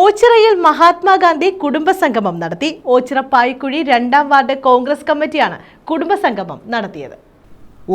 ഓച്ചിറയിൽ മഹാത്മാഗാന്ധി കുടുംബസംഗമം നടത്തി. ഓച്ചിറ പായ്ക്കുഴി രണ്ടാം വാർഡ് കോൺഗ്രസ് കമ്മിറ്റിയാണ് കുടുംബസംഗമം നടത്തിയത്.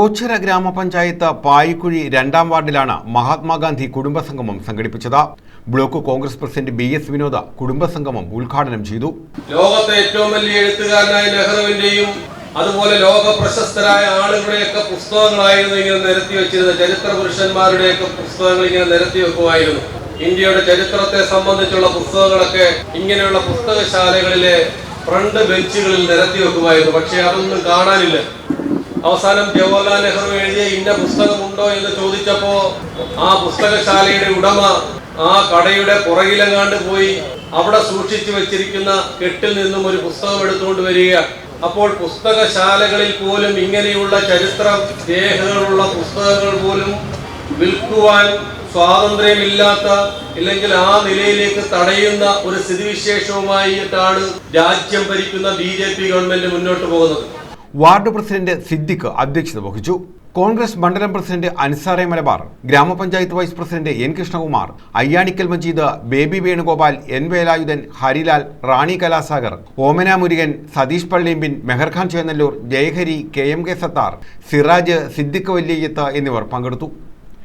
ഓച്ചിറ ഗ്രാമപഞ്ചായത്ത് പായിക്കുഴി രണ്ടാം വാർഡിലാണ് മഹാത്മാഗാന്ധി കുടുംബസംഗമം സംഘടിപ്പിച്ചത്. Block Congress president B S Vinoda കുടുംബസംഗമം ഉദ്ഘാടനം ചെയ്തു. ലോകത്തെ ഏറ്റവും വലിയ എഴുത്തുകാരനായ നെഹ്റുവിന്റെയും അതുപോലെ ലോക പ്രശസ്തരായ ആളുകളുടെയൊക്കെ പുസ്തകങ്ങളായിരുന്നു ഇങ്ങനെ നിരത്തി വെച്ചിരുന്നത്. ചരിത്ര പുരുഷന്മാരുടെയൊക്കെ പുസ്തകങ്ങൾ ഇങ്ങനെ നിരത്തി വെക്കുമായിരുന്നു. ഇന്ത്യയുടെ ചരിത്രത്തെ സംബന്ധിച്ചുള്ള പുസ്തകങ്ങളൊക്കെ ഇങ്ങനെയുള്ള പുസ്തകശാലകളിലെ ഫ്രണ്ട് ബെഞ്ചുകളിൽ നിരത്തി വെക്കുമായിരുന്നു. പക്ഷെ അതൊന്നും കാണാനില്ല. അവസാനം ജവഹർലാൽ നെഹ്റു എഴുതിയ ഇന്ന പുസ്തകമുണ്ടോ എന്ന് ചോദിച്ചപ്പോ ആ പുസ്തകശാലയുടെ ഉടമ ആ കടയുടെ പുറകിലെങ്ങാണ്ട് പോയി അവിടെ സൂക്ഷിച്ചു വെച്ചിരിക്കുന്ന കെട്ടിൽ നിന്നും ഒരു പുസ്തകം എടുത്തുകൊണ്ട് വരിക അപ്പോൾ പുസ്തകശാലകളിൽ പോലും ഇങ്ങനെയുള്ള ചരിത്ര രേഖകളുള്ള പുസ്തകങ്ങൾ പോലും വിൽക്കുവാൻ സ്വാതന്ത്ര്യമില്ലാത്ത ഇല്ലെങ്കിൽ ആ നിലയിലേക്ക് തടയുന്ന ഒരു സ്ഥിതിവിശേഷവുമായിട്ടാണ് രാജ്യം ഭരിക്കുന്ന ബി ജെ പി ഗവൺമെന്റ് മുന്നോട്ട് പോകുന്നത്. വാർഡ് പ്രസിഡന്റ് സിദ്ദിഖ് അധ്യക്ഷത വഹിച്ചു. കോൺഗ്രസ് മണ്ഡലം പ്രസിഡന്റ് അൻസാറെ മലബാർ ഗ്രാമപഞ്ചായത്ത് vice president N Krishnakumar Ayyanikkal Majeed Baby Venugopal N Velayudhan Harilal Rani Kalasagar Omana Murugan Satheesh Palliyampin Meharkhan Chennallur Jayahari K M K Sathar Siraj Siddique Valyath എന്നിവർ പങ്കെടുത്തു.